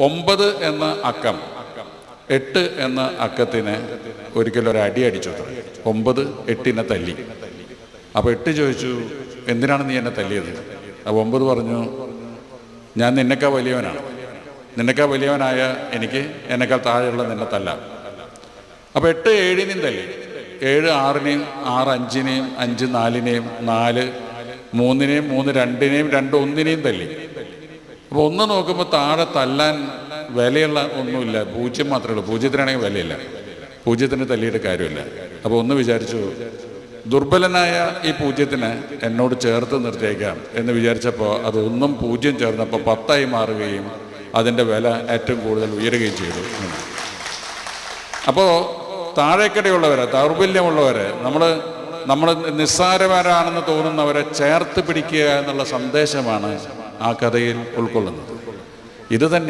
ഒമ്പത് എന്ന അക്കം എട്ട് എന്ന അക്കത്തിന് ഒരിക്കലും ഒരു അടി അടിച്ചു. ഒമ്പത് എട്ടിനെ തല്ലി. അപ്പോൾ എട്ട് ചോദിച്ചു എന്തിനാണ് നീ എന്നെ തല്ലിയത്? അപ്പോൾ ഒമ്പത് പറഞ്ഞു ഞാൻ നിന്നെക്കാ വലിയവനാണ്. നിന്നെക്കാ വലിയവനായ എനിക്ക് എന്നെക്കാൾ താഴെയുള്ള നിന്നെ തല്ലാം. അപ്പോൾ എട്ട് ഏഴിനെയും തല്ലി. ഏഴ് ആറിനെയും ആറ് അഞ്ചിനെയും അഞ്ച് നാലിനെയും നാല് മൂന്നിനെയും മൂന്ന് രണ്ടിനെയും രണ്ട് ഒന്നിനെയും തല്ലി. അപ്പോൾ ഒന്ന് നോക്കുമ്പോൾ താഴെ തല്ലാൻ വിലയുള്ള ഒന്നുമില്ല. പൂജ്യം മാത്രമേ ഉള്ളൂ. പൂജ്യത്തിനാണെങ്കിൽ വിലയില്ല. പൂജ്യത്തിന് തല്ലിയിട്ട് കാര്യമില്ല. അപ്പോൾ ഒന്ന് വിചാരിച്ചു ദുർബലനായ ഈ പൂജ്യത്തിന് എന്നോട് ചേർത്ത് നിർത്തിയേക്കാം എന്ന് വിചാരിച്ചപ്പോൾ ഒന്നും പൂജ്യം ചേർന്നപ്പോൾ പത്തായി മാറുകയും അതിന്റെ വില ഏറ്റവും കൂടുതൽ ഉയരുകയും ചെയ്തു. അപ്പോൾ താഴേക്കടയുള്ളവരെ ദൗർബല്യമുള്ളവരെ നമ്മൾ നമ്മൾ നിസ്സാരവരാണെന്ന് തോന്നുന്നവരെ ചേർത്ത് പിടിക്കുക എന്നുള്ള സന്ദേശമാണ് ആ കഥയിൽ ഉൾക്കൊള്ളുന്നത്. ഇത് തന്നെ